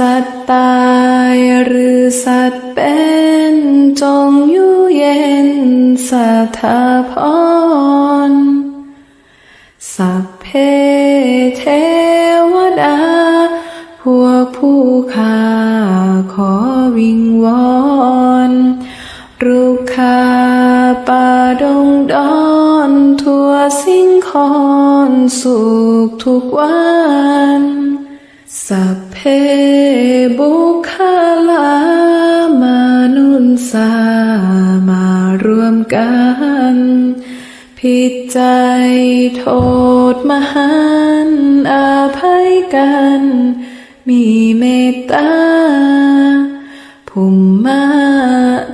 สัตตายหรือสัตว์เป็นจงอยู่เย็นสถาพรสัพเพเทวดา พวกผู้ข้าขอวิงวอนรุกขาป่าดงดอนทั่วสิ่งคอนสุขทุกวัน สัพเพบุคลามนุนสามารวมกัน ผิดใจโทษมหันต์อาภัยกัน มีเมตตาภุมมา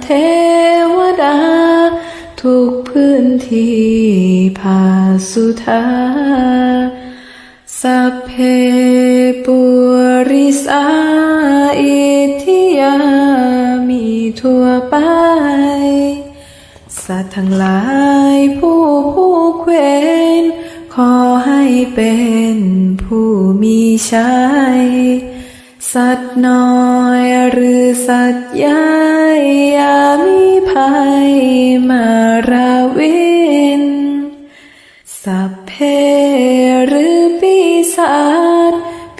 เทวดา ทุกพื้นที่ภาสุธาสัพเพปุ ริสาอิทิยามีทั่วไป สัตว์ทั้งหลายผู้ผู้เควนขอให้เป็นผู้มีชัยสัตว์น้อยหรือสัตว์ใหญ่อย่ามีภัยมาราวินสัพเพ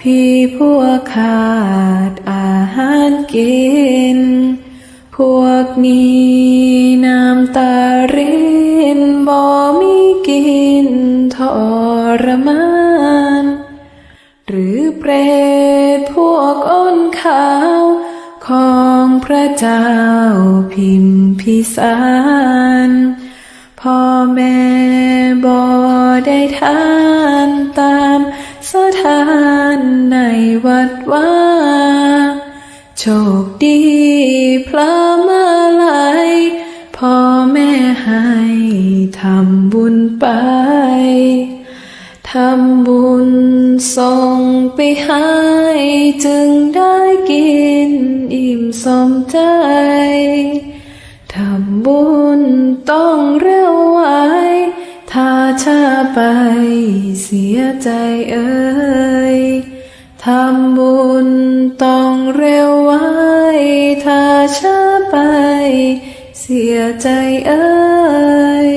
พี่พวกขาดอาหารกิน พวกนี้น้ำตารินบ่มีกินทรมาน หรือเปรตพวกอ้นขาวของพระเจ้าพิมพิสาร พ่อแม่บ่ได้ทานตามสถานในวัดว่า โชคดีพระมาลัยพ่อแม่ให้ทำบุญไป ทำบุญส่งไปให้จึงได้กินอิ่มสมใจ ทำบุญต้องเร็วไวถ้า ช้าไปเสียใจเอ่ยทำบุญต้องเร็วไว้ ถ้าช้าไป เสียใจเอ่ย